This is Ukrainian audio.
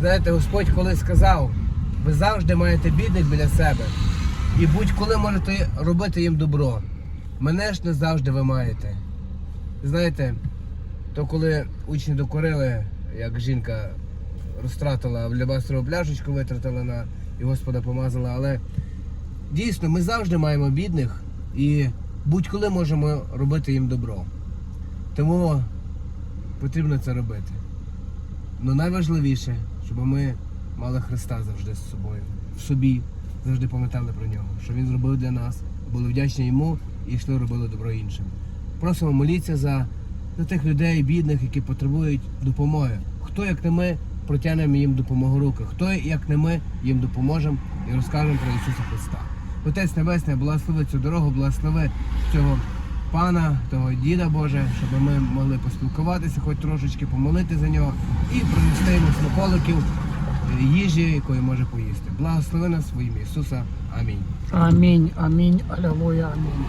Знаєте, Господь коли сказав, ви завжди маєте бідних біля себе. І будь-коли можете робити їм добро. Мене ж не завжди ви маєте. Знаєте, то коли учні докорили, як жінка розтратила в пляшечку, витратила на і Господа помазала, але дійсно ми завжди маємо бідних і будь-коли можемо робити їм добро. Тому потрібно це робити. Ну найважливіше, щоб ми мали Христа завжди з собою, в собі, завжди пам'ятали про нього, що Він зробив для нас, були вдячні йому і йшли робили добро іншим. Просимо моліться за, за тих людей, бідних, які потребують допомоги. Хто, як не ми, протягнемо їм допомогу руки, хто, як не ми, їм допоможемо і розкажемо про Ісуса Христа. Отець Небесний, благослови цю дорогу, благослови цього пана, того діда Боже, щоб ми могли поспілкуватися, хоч трошечки помолити за нього і принести смаколиків, їжі, якої може поїсти. Благослови нас своїм Ісуса. Амінь. Амінь, амінь, алілуя, амінь.